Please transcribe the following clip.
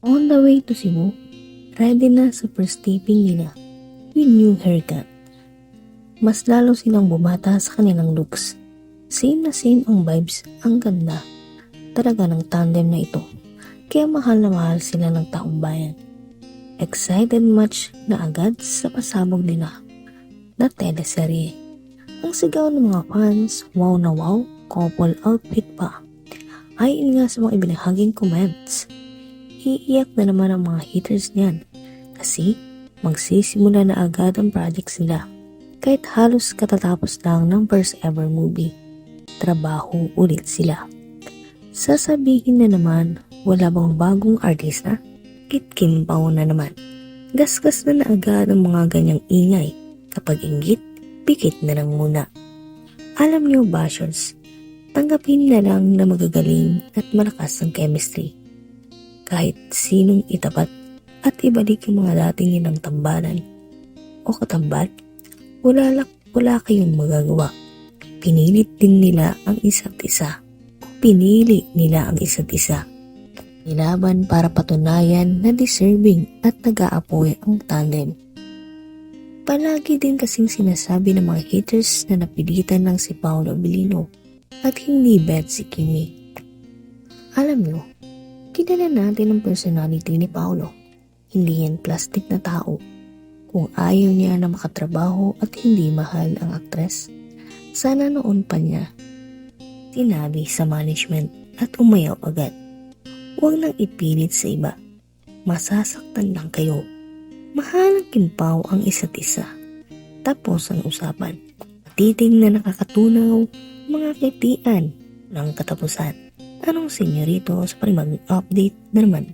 On the way to Cebu, ready na sa first taping nila with new haircut. Mas lalo silang bumata sa kanilang looks. Same na same ang vibes, ang ganda. Talaga ng tandem na ito. Kaya mahal na mahal sila ng taong bayan. Excited much na agad sa pasabog nila na teleserye. Ang sigaw ng mga fans, wow na wow, couple outfit pa. Ayon nga sa mga ibinahaging comments, iiyak na naman ang mga haters niyan kasi magsisimula na agad ang projects nila. Kahit halos katatapos lang ng first ever movie, trabaho ulit sila. Sasabihin na naman, wala bang bagong artista? Kitkimpaw na naman. Gasgas na na agad ang mga ganyang ingay. Kapag inggit, pikit na lang muna. Alam niyo, bashers, tanggapin na lang na magagaling at malakas ang chemistry. Kahit sinong itapat at ibalik yung mga dating nilang tambalan o katambal, wala, lang, wala kayong magagawa. Pinilit din nila ang isa't isa. Pinili nila ang isa't isa. Nilaban para patunayan na deserving at nag-aapoy ang tandem. Palagi din kasing sinasabi ng mga haters na napilitan lang si Paolo Abilino at hindi bet si Kimi. Alam nyo, kilala natin ang personality ni Paolo. Hindi yan plastic na tao. Kung ayaw niya na makatrabaho at hindi mahal ang aktres, sana noon pa niya sinabi sa management at umayaw agad. Huwag nang ipilit sa iba. Masasaktan lang kayo. Mahalang kimpaw ang isa't isa. Tapos ang usapan. Titing na nakakatunaw mga kitian ng katapusan. Anong senyorito sa panibagong update na naman